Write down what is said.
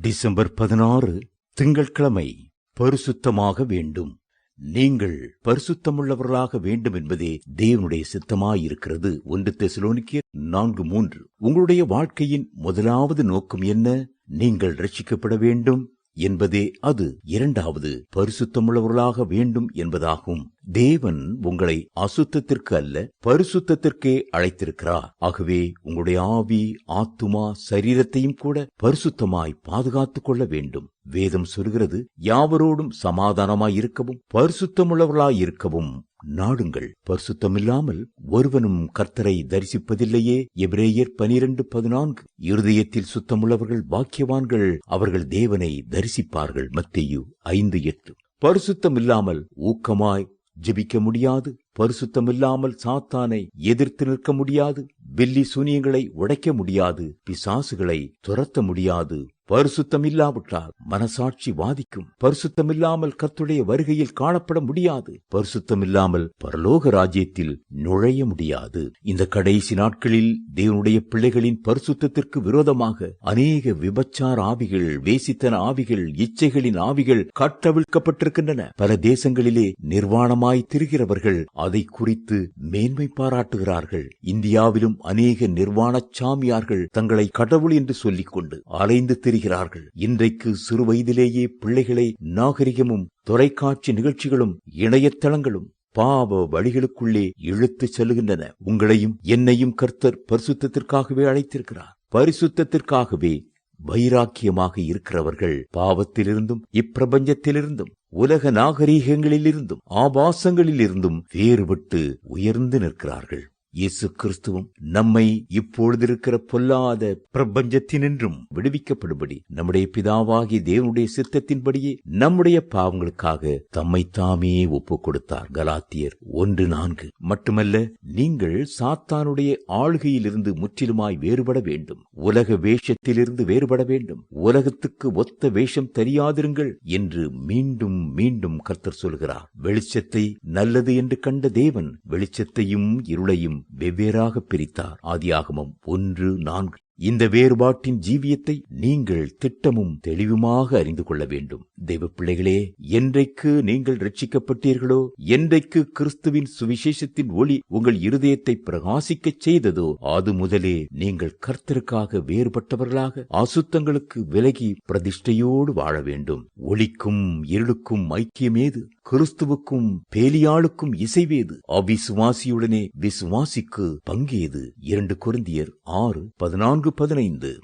December பதினாறு திங்கட்கிழமை பரிசுத்தமாக வேண்டும். நீங்கள் பரிசுத்தமுள்ளவர்களாக வேண்டும் என்பதே தேவனுடைய சித்தமாயிருக்கிறது. ஒன்று தெசலோனிக்கியர் நான்கு மூன்று. உங்களுடைய வாழ்க்கையின் முதலாவது நோக்கம் என்ன? நீங்கள் ரட்சிக்கப்பட வேண்டும். என்பதே அது இரண்டாவது பரிசுத்தமுள்ளவர்களாக வேண்டும் என்பதாகும். தேவன் உங்களை அசுத்தத்திற்கு அல்ல பரிசுத்தத்திற்கே அழைத்திருக்கிறார். ஆகவே உங்களுடைய ஆவி ஆத்துமா சரீரத்தையும் கூட பரிசுத்தமாய் பாதுகாத்துக் கொள்ள வேண்டும். வேதம் சொல்கிறது யாவரோடும் சமாதானமாய் இருக்கவும் பரிசுத்தமுள்ளவர்களாய் இருக்கவும் நாடுங்கள். பரிசுத்தமில்லாமல் ஒருவனும் கர்த்தரை தரிசிப்பதில்லையே. எபிரேயர் பனிரெண்டு பதினான்கு. இருதயத்தில் சுத்தமுள்ளவர்கள் பாக்கியவான்கள் அவர்கள் தேவனை தரிசிப்பார்கள். மத்தேயு ஐந்து எட்டு. பரிசுத்தமில்லாமல் ஊக்கமாய் ஜெபிக்க முடியாது. பரிசுத்தமில்லாமல் சாத்தானை எதிர்த்து நிற்க முடியாது. வெள்ளி சூனியங்களை உடைக்க முடியாது. பிசாசுகளை துரத்த முடியாது. பரிசுத்தம் இல்லாவிட்டால் மனசாட்சி வாதிக்கும். பரிசுத்தமில்லாமல் கத்துடைய வருகையில் காணப்பட முடியாது. பரிசுத்தமில்லாமல் பரலோக ராஜ்யத்தில் நுழைய முடியாது. இந்த கடைசி நாட்களில் தேவனுடைய பிள்ளைகளின் பரிசுத்தத்திற்கு விரோதமாக அநேக விபச்சார ஆவிகள் வேசித்தன ஆவிகள் இச்சைகளின் ஆவிகள் கட்டவிழ்க்கப்பட்டிருக்கின்றன. பல தேசங்களிலே நிர்வாணமாய் திரிகிறவர்கள் அதை குறித்து மேன்மை பாராட்டுகிறார்கள். இந்தியாவிலும் அநேக நிர்வாணச் சாமியார்கள் தங்களை கடவுள் என்று சொல்லிக்கொண்டு அலைந்து திரி திரிகிறார்கள் இன்றைக்கு சிறு வயதிலேயே பிள்ளைகளை நாகரிகமும் தொலைக்காட்சி நிகழ்ச்சிகளும் இணையதளங்களும் பாவ வழிகளுக்குள்ளே இழுத்துச் செல்லுகின்றன உங்களையும் என்னையும் கர்த்தர் பரிசுத்தத்திற்காகவே அழைத்திருக்கிறார். பரிசுத்தத்திற்காகவே வைராக்கியமாக இருக்கிறவர்கள் பாவத்திலிருந்தும் இப்பிரபஞ்சத்திலிருந்தும் உலக நாகரீகங்களிலிருந்தும் ஆபாசங்களிலிருந்தும் வேறுபட்டு உயர்ந்து நிற்கிறார்கள். இயேசு கிறிஸ்துவும் நம்மை இப்பொழுது இருக்கிற பொல்லாத பிரபஞ்சத்தினின்றும் விடுவிக்கப்படும்படி நம்முடைய பிதாவாகி தேவனுடைய சித்தத்தின்படியே நம்முடைய பாவங்களுக்காக தம்மை தாமே ஒப்புக் கொடுத்தார் கலாத்தியர் ஒன்று நான்கு. மட்டுமல்ல நீங்கள் சாத்தானுடைய ஆளுகையிலிருந்து முற்றிலுமாய் வேறுபட வேண்டும். உலக வேஷத்திலிருந்து வேறுபட வேண்டும். உலகத்துக்கு ஒத்த வேஷம் தெரியாதிருங்கள் என்று மீண்டும் மீண்டும் கர்த்தர் சொல்கிறார். வெளிச்சத்தை நல்லது என்று கண்ட தேவன் வெளிச்சத்தையும் இருளையும் வெவ்வேறாக பிரித்தார். ஆதியாகமம் ஒன்று நான்கு. இந்த வேறுபாட்டின் ஜீவியத்தை நீங்கள் திட்டமும் தெளிவுமாக அறிந்து கொள்ள வேண்டும். தெய்வ பிள்ளைகளே என்றைக்கு நீங்கள் ரட்சிக்கப்பட்டீர்களோ என்றைக்கு கிறிஸ்துவின் சுவிசேஷத்தின் ஒளி உங்கள் இருதயத்தை பிரகாசிக்கச் செய்ததோ அது முதலே நீங்கள் கர்த்தருக்காக வேறுபட்டவர்களாக அசுத்தங்களுக்கு விலகி பிரதிஷ்டையோடு வாழ வேண்டும். ஒளிக்கும் இருளுக்கும் ஐக்கியமேது கிறிஸ்துவுக்கும் பேலியாளுக்கும் இசைவேது. அவிசுவாசியுடனே விசுவாசிக்கு பங்கேது. இரண்டு குருந்தியர் ஆறு பதினான்கு பதினைந்து.